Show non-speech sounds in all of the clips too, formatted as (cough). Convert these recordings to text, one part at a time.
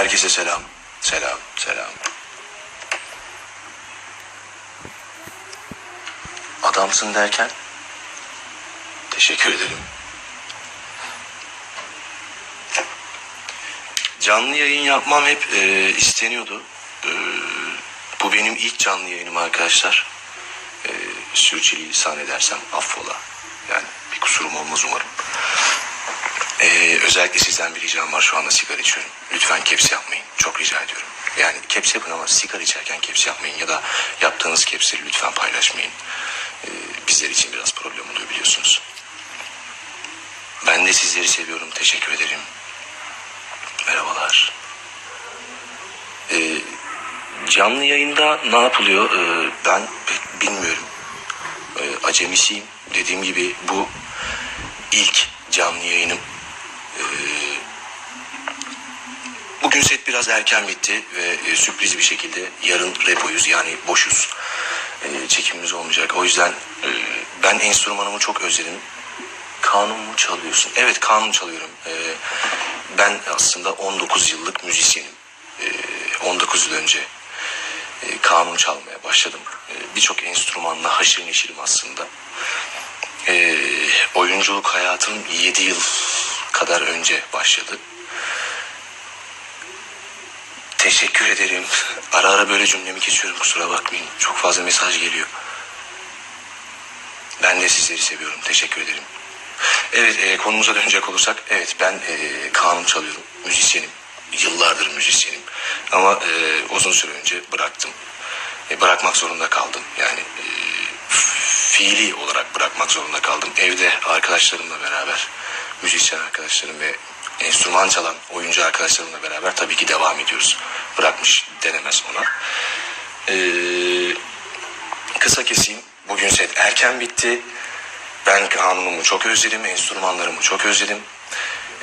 Herkese selam. Selam, selam. Adamsın derken teşekkür ederim. Canlı yayın yapmam hep e, isteniyordu. E, bu benim ilk canlı yayınım arkadaşlar. E, sürçülisan edersem affola. Yani bir kusurum olmaz umarım. Ee, özellikle sizden bir ricam var şu anda sigara içiyorum. Lütfen caps yapmayın. Çok rica ediyorum. Yani caps yapın ama sigara içerken caps yapmayın ya da yaptığınız capsleri lütfen paylaşmayın. Ee, bizler için biraz problem oluyor biliyorsunuz. Ben de sizleri seviyorum. Teşekkür ederim. Merhabalar. Ee, canlı yayında ne yapılıyor? Ee, ben pek bilmiyorum. Ee, acemisiyim. Dediğim gibi bu ilk canlı yayınım. Ee, bugün set biraz erken bitti ve e, sürpriz bir şekilde yarın repoyuz yani boşuz. Ee, çekimimiz olmayacak. O yüzden e, ben enstrümanımı çok özledim. Kanun mu çalıyorsun? Evet kanun çalıyorum. Ee, ben aslında 19 yıllık müzisyenim. Ee, 19 yıl önce e, kanun çalmaya başladım. Ee, Birçok enstrümanla haşır neşirim aslında. Ee, oyunculuk hayatım 7 yıl kadar önce başladı. Teşekkür ederim. Ara ara böyle cümlemi geçiyorum kusura bakmayın. Çok fazla mesaj geliyor. Ben de sizleri seviyorum. Teşekkür ederim. Evet e, konumuza dönecek olursak evet ben e, kanun çalıyorum. Müzisyenim. Yıllardır müzisyenim. Ama e, uzun süre önce bıraktım. E, bırakmak zorunda kaldım. Yani e, fiili olarak bırakmak zorunda kaldım. Evde arkadaşlarımla beraber, müzisyen arkadaşlarım ve enstrüman çalan oyuncu arkadaşlarımla beraber tabii ki devam ediyoruz. Bırakmış denemez ona. Ee, kısa keseyim. Bugün set erken bitti. Ben kanunumu çok özledim, enstrümanlarımı çok özledim.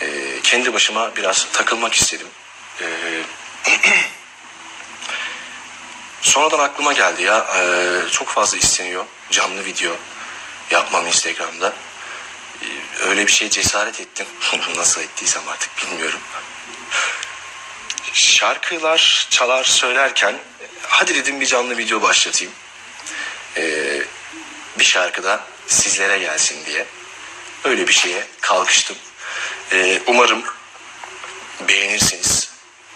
Ee, kendi başıma biraz takılmak istedim. Ee, (clears throat) Sonradan aklıma geldi ya e, çok fazla isteniyor canlı video yapmam Instagram'da. E, öyle bir şeye cesaret ettim. (laughs) Nasıl ettiysem artık bilmiyorum. Şarkılar çalar söylerken hadi dedim bir canlı video başlatayım. E, bir şarkıda sizlere gelsin diye. Öyle bir şeye kalkıştım. E, umarım beğenirsiniz.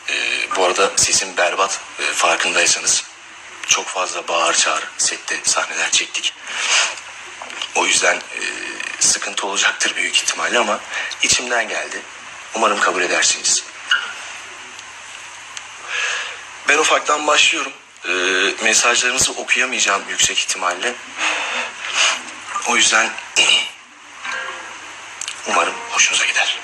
E, bu arada sesim berbat e, farkındaysanız çok fazla bağır çağır sette sahneler çektik. O yüzden e, sıkıntı olacaktır büyük ihtimalle ama içimden geldi. Umarım kabul edersiniz. Ben ufaktan başlıyorum. E, mesajlarınızı okuyamayacağım yüksek ihtimalle. O yüzden (clears throat) umarım hoşunuza gider.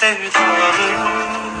Sevdalı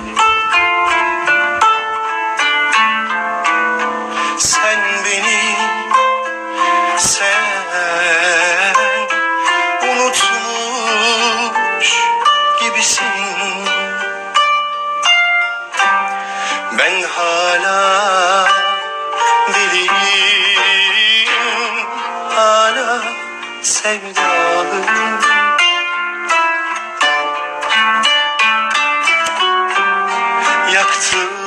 through.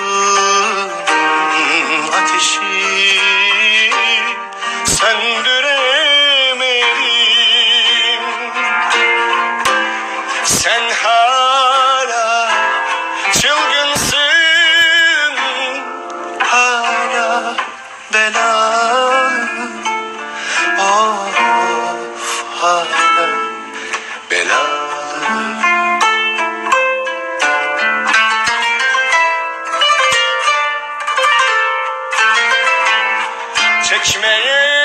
çekmeye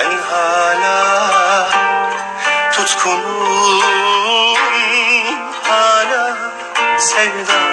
Ben hala tutkunum Hala sevdalım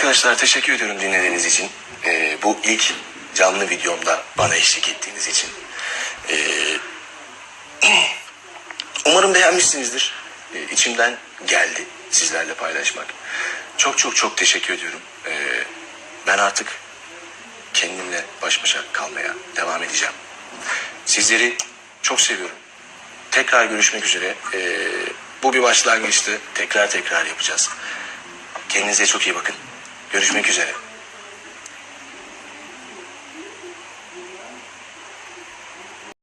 Arkadaşlar teşekkür ediyorum dinlediğiniz için. Ee, bu ilk canlı videomda bana eşlik ettiğiniz için. Ee, (clears throat) umarım beğenmişsinizdir. Ee, içimden geldi sizlerle paylaşmak. Çok çok çok teşekkür ediyorum. Ee, ben artık kendimle baş başa kalmaya devam edeceğim. Sizleri çok seviyorum. Tekrar görüşmek üzere. Ee, bu bir başlangıçtı. Tekrar tekrar yapacağız. Kendinize çok iyi bakın. Görüşmek üzere.